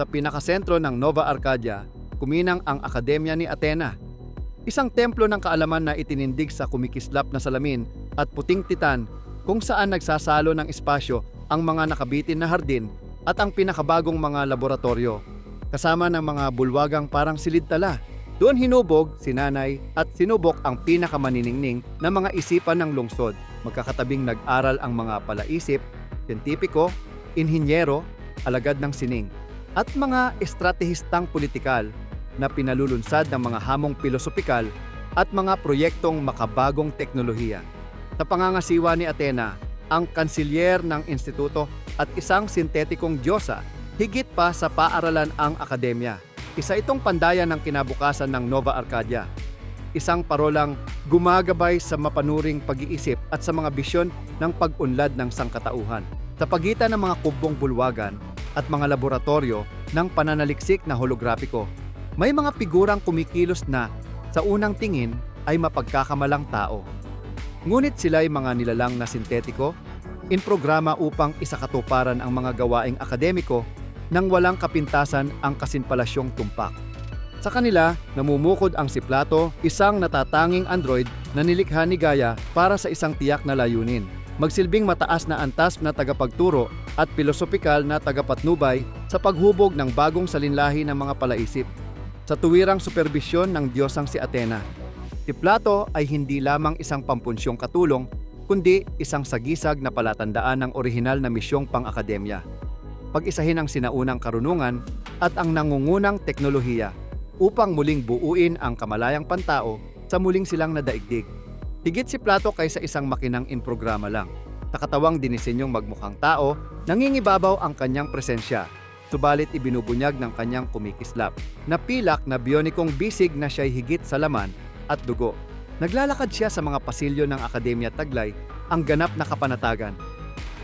Sa pinakasentro ng Nova Arcadia, kuminang ang Akademya ni Athena. Isang templo ng kaalaman na itinindig sa kumikislap na salamin at puting titan kung saan nagsasalo ng espasyo ang mga nakabitin na hardin at ang pinakabagong mga laboratorio kasama ng mga bulwagang parang silid-tala. Doon hinubog, sinanay at sinubok ang pinakamaniningning na mga isipan ng lungsod. Magkakatabing nag-aral ang mga palaisip, siyentipiko, inhinyero, alagad ng sining, at mga estratehistang politikal na pinalulunsad ng mga hamong pilosopikal at mga proyektong makabagong teknolohiya. Sa pangangasiwa ni Athena, ang kansilyer ng instituto at isang sintetikong diyosa, higit pa sa paaralan ang akademya. Isa itong pandayan ng kinabukasan ng Nova Arcadia. Isang parolang gumagabay sa mapanuring pag-iisip at sa mga bisyon ng pag-unlad ng sangkatauhan. Sa pagitan ng mga kubong bulwagan at mga laboratorio ng pananaliksik na holograpiko, may mga figurang kumikilos na sa unang tingin ay mapagkakamalang tao. Ngunit sila ay mga nilalang na sintetiko, in programa upang isakatuparan ang mga gawaing akademiko nang walang kapintasan ang kasinpalasyong tumpak. Sa kanila, namumukod ang si Plato, isang natatanging android na nilikha ni Gaia para sa isang tiyak na layunin. Magsilbing mataas na antas na tagapagturo at pilosopikal na tagapatnubay sa paghubog ng bagong salinlahi ng mga palaisip. Sa tuwirang superbisyon ng Diyosang si Athena, si Plato ay hindi lamang isang pampunsyong katulong, kundi isang sagisag na palatandaan ng orihinal na misyong pang-akademya pag-isahin ang sinaunang karunungan at ang nangungunang teknolohiya upang muling buuin ang kamalayang pantao sa muling silang nadaigdig. Higit si Plato kaysa isang makinang in-programa lang. Sa katawang dinisenyong magmukhang tao, nangingibabaw ang kanyang presensya, subalit ibinubunyag ng kanyang kumikislap, na pilak na bionikong bisig na siya'y higit sa laman at dugo. Naglalakad siya sa mga pasilyo ng Akademya Taglay, ang ganap na kapanatagan,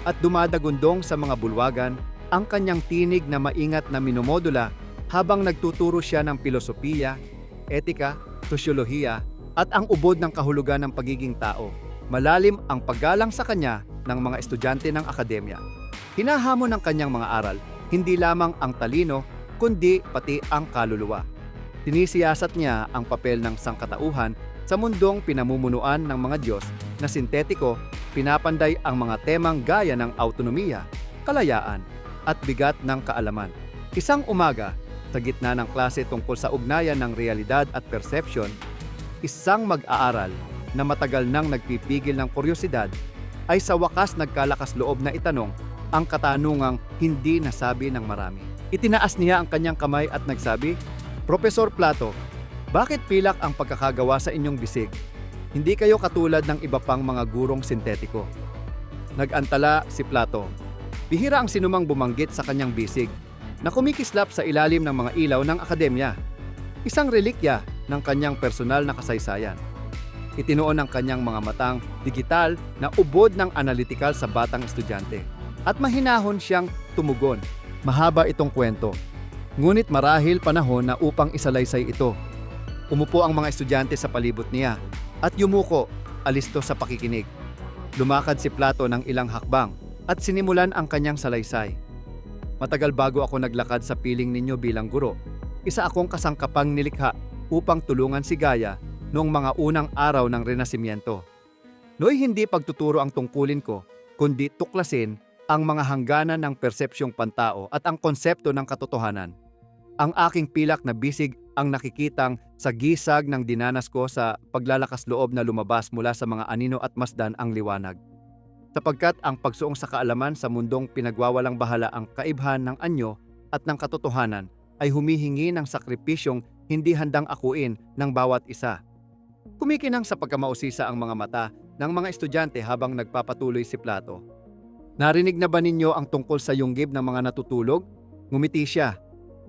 at dumadagundong sa mga bulwagan ang kanyang tinig na maingat na minomodula habang nagtuturo siya ng filosofiya, etika, sosyolohiya, at ang ubod ng kahulugan ng pagiging tao. Malalim ang paggalang sa kanya ng mga estudyante ng akademya. Hinahamon ng kanyang mga aral, hindi lamang ang talino, kundi pati ang kaluluwa. Sinisiyasat niya ang papel ng sangkatauhan sa mundong pinamumunuan ng mga Diyos na sintetiko, pinapanday ang mga temang gaya ng autonomiya, kalayaan, at bigat ng kaalaman. Isang umaga, sa gitna ng klase tungkol sa ugnayan ng realidad at perception, isang mag-aaral na matagal nang nagpipigil ng kuryosidad ay sa wakas nagkalakas loob na itanong ang katanungang hindi nasabi ng marami. Itinaas niya ang kanyang kamay at nagsabi, Profesor Plato, bakit pilak ang pagkakagawa sa inyong bisig? Hindi kayo katulad ng iba pang mga gurong sintetiko. Nagantala si Plato Bihira ang sinumang bumanggit sa kanyang bisig na kumikislap sa ilalim ng mga ilaw ng akademya. Isang relikya ng kanyang personal na kasaysayan. Itinuon ng kanyang mga matang digital na ubod ng analytical sa batang estudyante. At mahinahon siyang tumugon. Mahaba itong kwento. Ngunit marahil panahon na upang isalaysay ito. Umupo ang mga estudyante sa palibot niya at yumuko, alisto sa pakikinig. Lumakad si Plato ng ilang hakbang at sinimulan ang kanyang salaysay. Matagal bago ako naglakad sa piling ninyo bilang guro, isa akong kasangkapang nilikha upang tulungan si Gaia noong mga unang araw ng Renasimiento. Noy hindi pagtuturo ang tungkulin ko, kundi tuklasin ang mga hangganan ng persepsyong pantao at ang konsepto ng katotohanan. Ang aking pilak na bisig ang nakikitang sa gisag ng dinanas ko sa paglalakas loob na lumabas mula sa mga anino at masdan ang liwanag sapagkat ang pagsuong sa kaalaman sa mundong pinagwawalang bahala ang kaibhan ng anyo at ng katotohanan ay humihingi ng sakripisyong hindi handang akuin ng bawat isa. Kumikinang sa pagkamausisa ang mga mata ng mga estudyante habang nagpapatuloy si Plato. Narinig na ba ninyo ang tungkol sa yunggib ng mga natutulog? Ngumiti siya,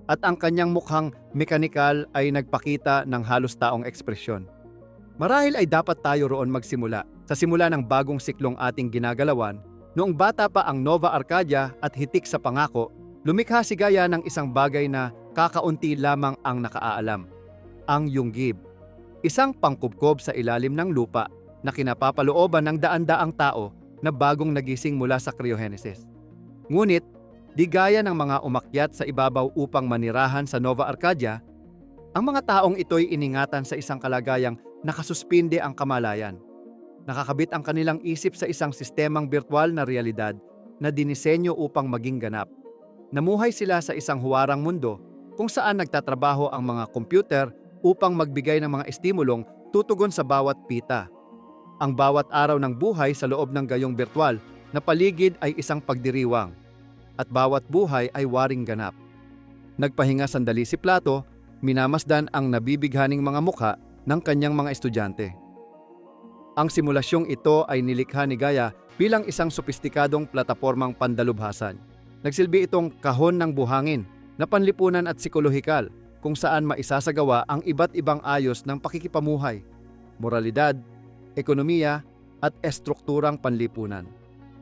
at ang kanyang mukhang mekanikal ay nagpakita ng halos taong ekspresyon. Marahil ay dapat tayo roon magsimula sa simula ng bagong siklong ating ginagalawan, noong bata pa ang Nova Arcadia at hitik sa pangako, lumikha si Gaya ng isang bagay na kakaunti lamang ang nakaaalam. Ang yunggib. Isang pangkubkob sa ilalim ng lupa na kinapapalooban ng daan-daang tao na bagong nagising mula sa cryogenesis. Ngunit, Di gaya ng mga umakyat sa ibabaw upang manirahan sa Nova Arcadia, ang mga taong ito'y iningatan sa isang kalagayang nakasuspinde ang kamalayan. Nakakabit ang kanilang isip sa isang sistemang virtual na realidad na dinisenyo upang maging ganap. Namuhay sila sa isang huwarang mundo kung saan nagtatrabaho ang mga computer upang magbigay ng mga estimulong tutugon sa bawat pita. Ang bawat araw ng buhay sa loob ng gayong virtual na paligid ay isang pagdiriwang at bawat buhay ay waring ganap. Nagpahinga sandali si Plato, minamasdan ang nabibighaning mga mukha ng kanyang mga estudyante. Ang simulasyong ito ay nilikha ni Gaia bilang isang sopistikadong platapormang pandalubhasan. Nagsilbi itong kahon ng buhangin na panlipunan at psikolohikal kung saan maisasagawa ang iba't ibang ayos ng pakikipamuhay, moralidad, ekonomiya at estrukturang panlipunan.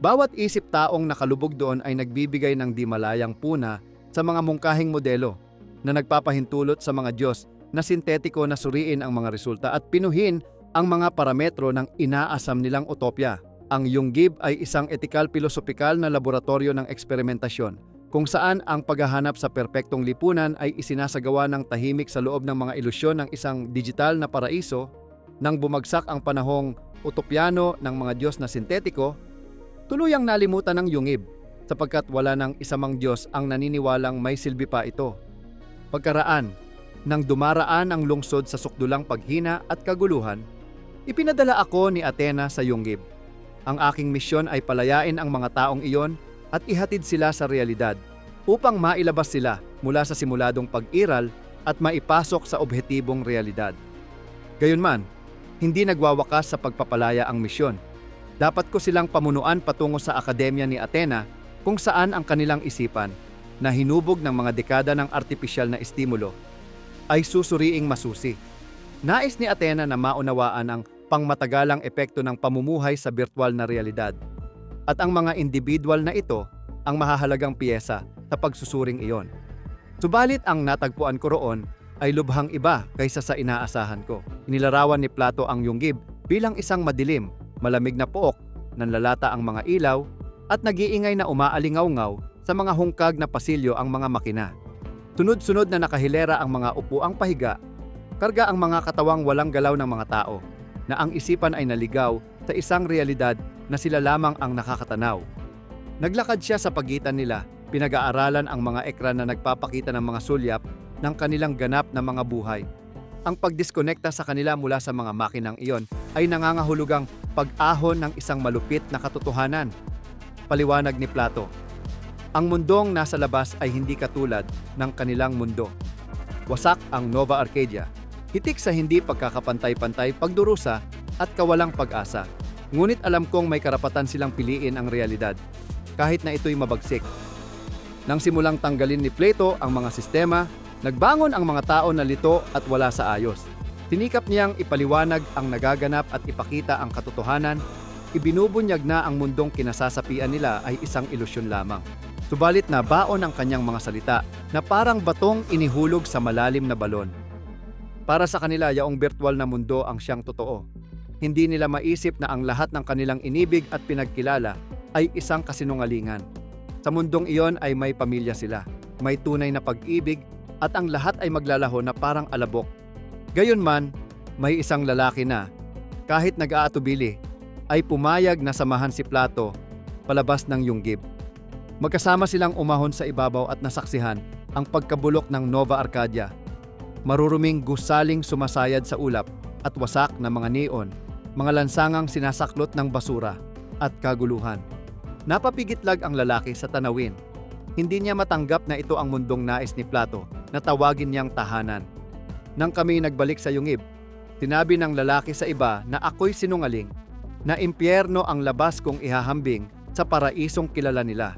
Bawat isip taong nakalubog doon ay nagbibigay ng di malayang puna sa mga mungkahing modelo na nagpapahintulot sa mga Diyos na sintetiko na suriin ang mga resulta at pinuhin ang mga parametro ng inaasam nilang utopya. Ang Junggib ay isang etikal pilosopikal na laboratorio ng eksperimentasyon kung saan ang paghahanap sa perpektong lipunan ay isinasagawa ng tahimik sa loob ng mga ilusyon ng isang digital na paraiso nang bumagsak ang panahong utopyano ng mga Diyos na sintetiko Tuluyang nalimutan ng yungib sapagkat wala ng isamang Diyos ang naniniwalang may silbi pa ito. Pagkaraan, nang dumaraan ang lungsod sa sukdulang paghina at kaguluhan, ipinadala ako ni Athena sa yungib. Ang aking misyon ay palayain ang mga taong iyon at ihatid sila sa realidad upang mailabas sila mula sa simuladong pag-iral at maipasok sa objetibong realidad. Gayunman, hindi nagwawakas sa pagpapalaya ang misyon dapat ko silang pamunuan patungo sa akademya ni Athena kung saan ang kanilang isipan na hinubog ng mga dekada ng artipisyal na estimulo ay susuriing masusi. Nais ni Athena na maunawaan ang pangmatagalang epekto ng pamumuhay sa virtual na realidad. At ang mga individual na ito ang mahahalagang piyesa sa pagsusuring iyon. Subalit ang natagpuan ko roon ay lubhang iba kaysa sa inaasahan ko. Inilarawan ni Plato ang Yunggib bilang isang madilim malamig na pook, nanlalata ang mga ilaw, at nag-iingay na umaalingaw-ngaw sa mga hungkag na pasilyo ang mga makina. Sunod-sunod na nakahilera ang mga upuang pahiga, karga ang mga katawang walang galaw ng mga tao, na ang isipan ay naligaw sa isang realidad na sila lamang ang nakakatanaw. Naglakad siya sa pagitan nila, pinag-aaralan ang mga ekran na nagpapakita ng mga sulyap ng kanilang ganap na mga buhay. Ang pagdiskonekta sa kanila mula sa mga makinang iyon ay nangangahulugang pag-ahon ng isang malupit na katotohanan. Paliwanag ni Plato, ang mundong nasa labas ay hindi katulad ng kanilang mundo. Wasak ang Nova Arcadia, hitik sa hindi pagkakapantay-pantay, pagdurusa at kawalang pag-asa. Ngunit alam kong may karapatan silang piliin ang realidad, kahit na ito'y mabagsik. Nang simulang tanggalin ni Plato ang mga sistema, nagbangon ang mga tao na lito at wala sa ayos. Tinikap niyang ipaliwanag ang nagaganap at ipakita ang katotohanan, ibinubunyag na ang mundong kinasasapian nila ay isang ilusyon lamang. Subalit na baon ang kanyang mga salita na parang batong inihulog sa malalim na balon. Para sa kanila, yaong virtual na mundo ang siyang totoo. Hindi nila maisip na ang lahat ng kanilang inibig at pinagkilala ay isang kasinungalingan. Sa mundong iyon ay may pamilya sila, may tunay na pag-ibig at ang lahat ay maglalaho na parang alabok Gayunman, may isang lalaki na, kahit nag-aatubili, ay pumayag na samahan si Plato palabas ng Yunggib. Magkasama silang umahon sa ibabaw at nasaksihan ang pagkabulok ng Nova Arcadia. Maruruming gusaling sumasayad sa ulap at wasak na mga neon, mga lansangang sinasaklot ng basura at kaguluhan. Napapigitlag ang lalaki sa tanawin. Hindi niya matanggap na ito ang mundong nais ni Plato na tawagin niyang tahanan. Nang kami nagbalik sa yungib, tinabi ng lalaki sa iba na ako'y sinungaling, na impyerno ang labas kong ihahambing sa paraisong kilala nila.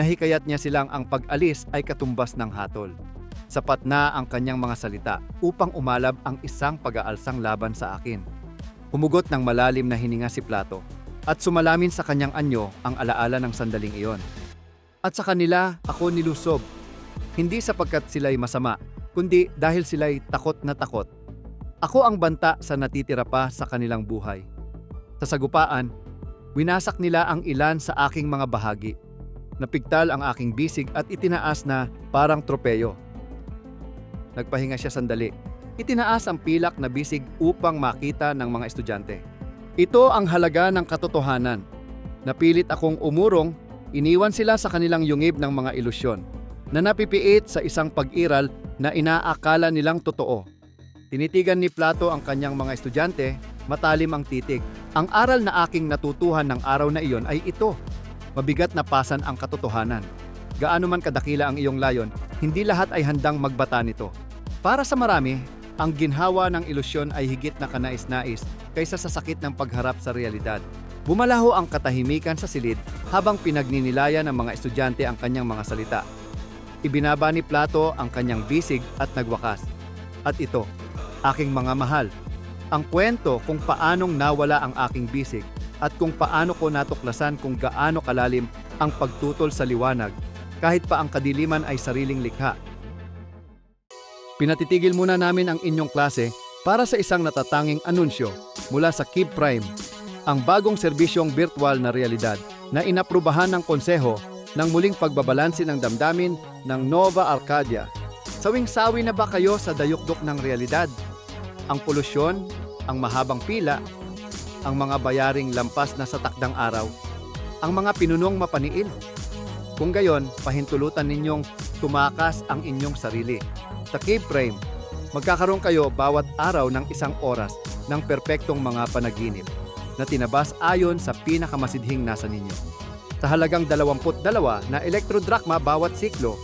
Nahikayat niya silang ang pag-alis ay katumbas ng hatol. Sapat na ang kanyang mga salita upang umalab ang isang pag-aalsang laban sa akin. Humugot ng malalim na hininga si Plato at sumalamin sa kanyang anyo ang alaala ng sandaling iyon. At sa kanila ako nilusob, hindi sapagkat sila'y masama, kundi dahil sila'y takot na takot. Ako ang banta sa natitira pa sa kanilang buhay. Sa sagupaan, winasak nila ang ilan sa aking mga bahagi. Napigtal ang aking bisig at itinaas na parang tropeyo. Nagpahinga siya sandali. Itinaas ang pilak na bisig upang makita ng mga estudyante. Ito ang halaga ng katotohanan. Napilit akong umurong, iniwan sila sa kanilang yungib ng mga ilusyon na napipiit sa isang pag-iral na inaakala nilang totoo. Tinitigan ni Plato ang kanyang mga estudyante, matalim ang titig. Ang aral na aking natutuhan ng araw na iyon ay ito. Mabigat na pasan ang katotohanan. Gaano man kadakila ang iyong layon, hindi lahat ay handang magbata nito. Para sa marami, ang ginhawa ng ilusyon ay higit na kanais-nais kaysa sa sakit ng pagharap sa realidad. Bumalaho ang katahimikan sa silid habang pinagninilayan ng mga estudyante ang kanyang mga salita. Ibinaba ni Plato ang kanyang bisig at nagwakas. At ito, aking mga mahal, ang kwento kung paanong nawala ang aking bisig at kung paano ko natuklasan kung gaano kalalim ang pagtutol sa liwanag kahit pa ang kadiliman ay sariling likha. Pinatitigil muna namin ang inyong klase para sa isang natatanging anunsyo mula sa Kib Prime, ang bagong serbisyong virtual na realidad na inaprubahan ng konseho ng muling pagbabalansi ng damdamin ng Nova Arcadia. Sawing-sawi na ba kayo sa dayukdok ng realidad? Ang polusyon, ang mahabang pila, ang mga bayaring lampas na sa takdang araw, ang mga pinunong mapaniil. Kung gayon, pahintulutan ninyong tumakas ang inyong sarili. Sa Cave Frame, magkakaroon kayo bawat araw ng isang oras ng perpektong mga panaginip na tinabas ayon sa pinakamasidhing nasa ninyo. Sa halagang 22 na elektrodrakma bawat siklo,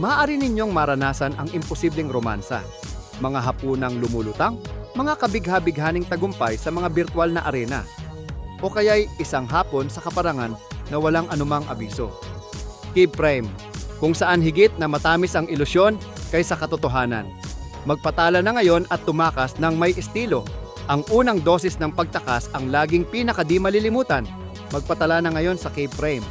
maaari ninyong maranasan ang imposibleng romansa, mga hapunang lumulutang, mga kabigha-bighaning tagumpay sa mga virtual na arena, o kaya'y isang hapon sa kaparangan na walang anumang abiso. Cave Prime, kung saan higit na matamis ang ilusyon kaysa katotohanan. Magpatala na ngayon at tumakas ng may estilo. Ang unang dosis ng pagtakas ang laging pinakadi malilimutan. Magpatala na ngayon sa Cave Frame.